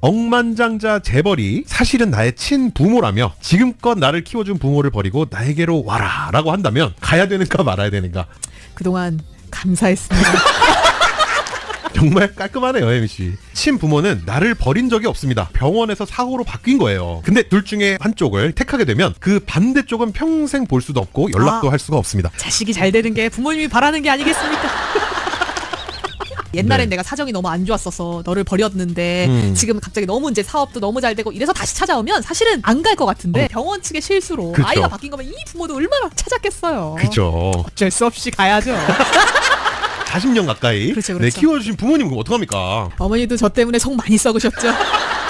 억만장자 재벌이 사실은 나의 친부모라며 지금껏 나를 키워준 부모를 버리고 나에게로 와라 라고 한다면 가야 되는가 말아야 되는가 그동안 감사했습니다. 정말 깔끔하네요 혜미 씨 친부모는 나를 버린 적이 없습니다 병원에서 사고로 바뀐 거예요 근데 둘 중에 한쪽을 택하게 되면 그 반대쪽은 평생 볼 수도 없고 연락도 아. 할 수가 없습니다 자식이 잘 되는 게 부모님이 바라는 게 아니겠습니까? 옛날엔 네. 내가 사정이 너무 안 좋았어서 너를 버렸는데 음. 지금 갑자기 너무 이제 사업도 너무 잘 되고 이래서 다시 찾아오면 사실은 안 갈 것 같은데 병원 측의 실수로 어. 그쵸. 아이가 바뀐 거면 이 부모도 얼마나 찾았겠어요. 그죠 어쩔 수 없이 가야죠. 40년 가까이 그렇죠, 네, 그렇죠. 키워주신 부모님 그럼 어떡합니까 어머니도 저 때문에 속 많이 썩으셨죠.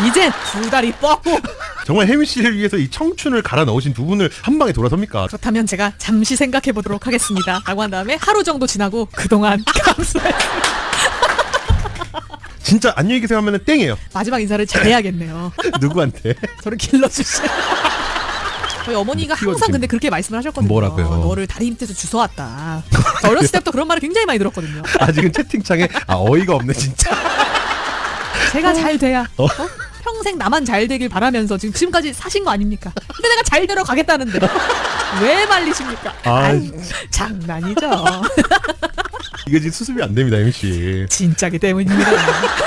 이젠 두 다리 뻗고 정말 혜미 씨를 위해서 이 청춘을 갈아 넣으신 두 분을 한 방에 돌아섭니까 그렇다면 제가 잠시 생각해 보도록 하겠습니다. 라고 한 다음에 하루 정도 지나고 그동안 감사해. 진짜 안녕히 계세요 하면은 땡이에요 마지막 인사를 잘해야겠네요. 누구한테 저를 길러주시. 저희 어머니가 항상 근데 그렇게 말씀을 하셨거든요. 뭐라고요? 너를 다리 밑에서 주워왔다. 저 어렸을 때부터 그런 말을 굉장히 많이 들었거든요. 아직은 채팅창에 아 어이가 없네 진짜 제가 잘 돼야 어. 어? 평생 나만 잘 되길 바라면서 지금 지금까지 사신 거 아닙니까? 근데 내가 잘 되러 가겠다는데 왜 말리십니까? 아, 아이, 장난이죠. 이게 지금 수습이 안 됩니다 씨 진짜기 때문입니다.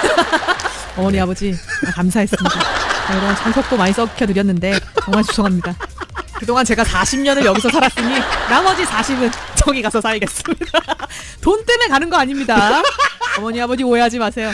어머니 아버지 아, 감사했습니다. 아, 그동안 참석도 많이 썩혀드렸는데 정말 죄송합니다. 그동안 제가 40년을 여기서 살았으니 나머지 40은 저기 가서 살겠습니다. 돈 때문에 가는 거 아닙니다. 어머니 아버지 오해하지 마세요.